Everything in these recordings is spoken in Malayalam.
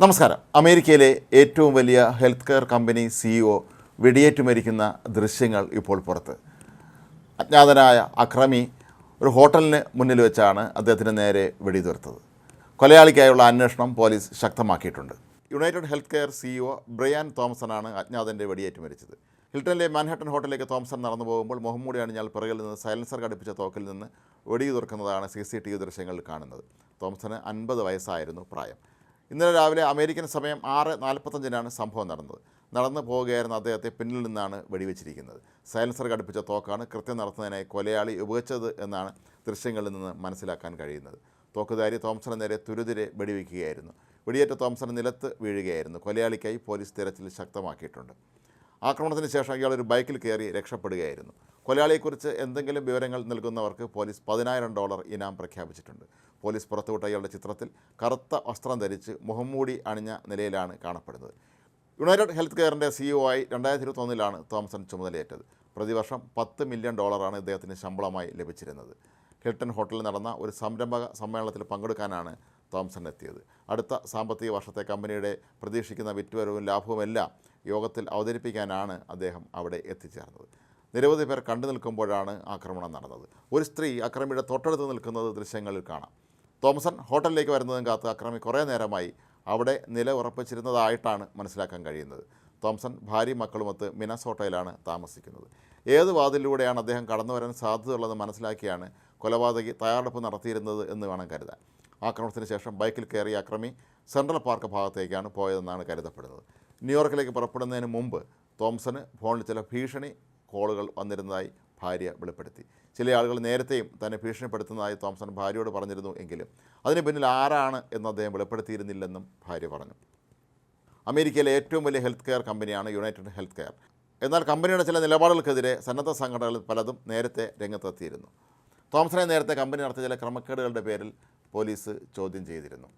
നമസ്കാരം. അമേരിക്കയിലെ ഏറ്റവും വലിയ ഹെൽത്ത് കെയർ കമ്പനി സിഇഒ വെടിയേറ്റ് മരിക്കുന്ന ദൃശ്യങ്ങൾ ഇപ്പോൾ പുറത്ത്. അജ്ഞാതനായ അക്രമി ഒരു ഹോട്ടലിന് മുന്നിൽ വെച്ചാണ് അദ്ദേഹത്തിന് നേരെ വെടിതീർത്തത് കൊലയാളിക്കായുള്ള അന്വേഷണം പോലീസ് ശക്തമാക്കിയിട്ടുണ്ട്. United Health Care CEO Brian തോമസനാണ് അജ്ഞാതന്റെ വെടിയേറ്റ് മരിച്ചത് ഹിൽട്ടണിലെ മാൻഹട്ടൻ ഹോട്ടലിലേക്ക് തോമസൺ നടന്നു പോകുമ്പോൾ മുഹമ്മൂടി അണിഞ്ഞാൽ പിറകിൽ നിന്ന് സൈലൻസർ ഘടിപ്പിച്ച തോക്കിൽ നിന്ന് വെടിയുതിർക്കുന്നതാണ് സി സി ടി വി ദൃശ്യങ്ങളിൽ കാണുന്നത്. തോമസന് അൻപത് വയസ്സായിരുന്നു പ്രായം. ഇന്നലെ രാവിലെ അമേരിക്കൻ സമയം ആറ് നാൽപ്പത്തഞ്ചിനാണ് സംഭവം നടന്നത്. നടന്നു പോവുകയായിരുന്ന അദ്ദേഹത്തെ പിന്നിൽ നിന്നാണ് വെടിവെച്ചിരിക്കുന്നത്. സൈലൻസർ ഘടിപ്പിച്ച തോക്കാണ് കൃത്യം നടത്തുന്നതിനായി കൊലയാളി ഉപയോഗിച്ചത് എന്നാണ് ദൃശ്യങ്ങളിൽ നിന്ന് മനസ്സിലാക്കാൻ കഴിയുന്നത്. തോക്കുധാരി തോംസന് നേരെ തുരുതിരെ വെടിവെക്കുകയായിരുന്നു. വെടിയേറ്റ തോംസൺ നിലത്ത് വീഴുകയായിരുന്നു. കൊലയാളിക്കായി പോലീസ് തിരച്ചിൽ ശക്തമാക്കിയിട്ടുണ്ട്. ആക്രമണത്തിന് ശേഷം ഇയാൾ ഒരു ബൈക്കിൽ കയറി രക്ഷപ്പെടുകയായിരുന്നു. കൊലയാളിയെക്കുറിച്ച് എന്തെങ്കിലും വിവരങ്ങൾ നൽകുന്നവർക്ക് പോലീസ് പതിനായിരം ഡോളർ ഇനാം പ്രഖ്യാപിച്ചിട്ടുണ്ട്. പോലീസ് പുറത്തുവിട്ട ഇയാളുടെ ചിത്രത്തിൽ കറുത്ത വസ്ത്രം ധരിച്ച് മുഖംമൂടി അണിഞ്ഞ നിലയിലാണ് കാണപ്പെടുന്നത്. യുണൈറ്റഡ് ഹെൽത്ത് കെയറിന്റെ സിഇഒ ആയി രണ്ടായിരത്തി ഇരുപത്തൊന്നിലാണ് തോമസൺ ചുമതലയേറ്റത്. പ്രതിവർഷം പത്ത് മില്യൺ ഡോളറാണ് ഇദ്ദേഹത്തിന് ശമ്പളമായി ലഭിച്ചിരുന്നത്. ഹിൽട്ടൺ ഹോട്ടലിൽ നടന്ന ഒരു സംരംഭക സമ്മേളനത്തിൽ പങ്കെടുക്കാനാണ് തോംസൺ എത്തിയത്. അടുത്ത സാമ്പത്തിക വർഷത്തെ കമ്പനിയുടെ പ്രതീക്ഷിക്കുന്ന വിറ്റുവരവും ലാഭവുമെല്ലാം യോഗത്തിൽ അവതരിപ്പിക്കാനാണ് അദ്ദേഹം അവിടെ എത്തിച്ചേർന്നത്. നിരവധി പേർ കണ്ടു നിൽക്കുമ്പോഴാണ് ആക്രമണം നടന്നത്. ഒരു സ്ത്രീ അക്രമിയുടെ തൊട്ടടുത്ത് നിൽക്കുന്നത് ദൃശ്യങ്ങളിൽ കാണാം. തോമസൺ ഹോട്ടലിലേക്ക് വരുന്നതും കാത്ത് അക്രമി കുറേ നേരമായി അവിടെ നില ഉറപ്പിച്ചിരുന്നതായിട്ടാണ് മനസ്സിലാക്കാൻ കഴിയുന്നത്. തോംസൺ ഭാര്യയും മക്കളുമൊത്ത് മിനസോട്ടയിലാണ് താമസിക്കുന്നത്. ഏത് വാതിലൂടെയാണ് അദ്ദേഹം കടന്നു വരാൻ സാധ്യതയുള്ളത് മനസ്സിലാക്കിയാണ് കൊലപാതകി തയ്യാറെടുപ്പ് നടത്തിയിരുന്നത് എന്ന് വേണം കരുതാൻ. ആക്രമണത്തിന് ശേഷം ബൈക്കിൽ കയറിയ അക്രമി സെൻട്രൽ പാർക്ക് ഭാഗത്തേക്കാണ് പോയതെന്നാണ് കരുതപ്പെടുന്നത്. ന്യൂയോർക്കിലേക്ക് പുറപ്പെടുന്നതിന് മുമ്പ് തോംസന് ഫോണിൽ ചില ഭീഷണി കോളുകൾ വന്നിരുന്നതായി ഭാര്യ വെളിപ്പെടുത്തി. ചില ആളുകൾ നേരത്തെയും തന്നെ ഭീഷണിപ്പെടുത്തുന്നതായി തോംസൺ ഭാര്യയോട് പറഞ്ഞിരുന്നു എങ്കിലും അതിന് പിന്നിൽ ആരാണ് എന്ന് അദ്ദേഹം വെളിപ്പെടുത്തിയിരുന്നില്ലെന്നും ഭാര്യ പറഞ്ഞു. അമേരിക്കയിലെ ഏറ്റവും വലിയ ഹെൽത്ത് കെയർ കമ്പനിയാണ് യുണൈറ്റഡ് ഹെൽത്ത് കെയർ എന്നാൽ കമ്പനിയുടെ ചില നിലപാടുകൾക്കെതിരെ സന്നദ്ധ സംഘടനകൾ പലതും നേരത്തെ രംഗത്തെത്തിയിരുന്നു. തോമസിനെ നേരത്തെ കമ്പനി നടത്തിയ ചില ക്രമക്കേടുകളുടെ പേരിൽ പോലീസ് ചോദ്യം ചെയ്തിരുന്നു.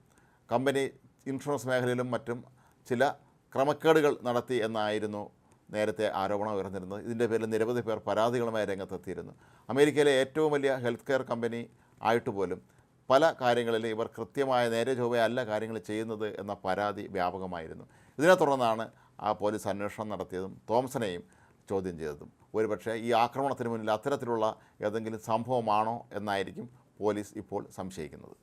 കമ്പനി ഇൻഷുറൻസ് മേഖലയിലും മറ്റും ചില ക്രമക്കേടുകൾ നടത്തി എന്നായിരുന്നു നേരത്തെ ആരോപണം ഉയർന്നിരുന്നു ഇതിന്റെ പേരിൽ നിരവധി പേർ പരാതികളുമായി രംഗത്തെത്തിയിരുന്നു. അമേരിക്കയിലെ ഏറ്റവും വലിയ ഹെൽത്ത് കെയർ കമ്പനി ആയിട്ട് പോലും പല കാര്യങ്ങളിലും ഇവർ കൃത്യമായ നേരെ ചൊവ്വയല്ല കാര്യങ്ങൾ ചെയ്യുന്നത് എന്ന പരാതി വ്യാപകമായിരുന്നു. ഇതിനെ തുടർന്നാണ് ആ പോലീസ് അന്വേഷണം നടത്തിയതും തോംസനെയും ചോദ്യം ചെയ്തതും. ഒരുപക്ഷെ ഈ ആക്രമണത്തിന് മുന്നിൽ അത്തരത്തിലുള്ള ഏതെങ്കിലും സംഭവമാണോ എന്നായിരിക്കും പോലീസ് ഇപ്പോൾ സംശയിക്കുന്നത്.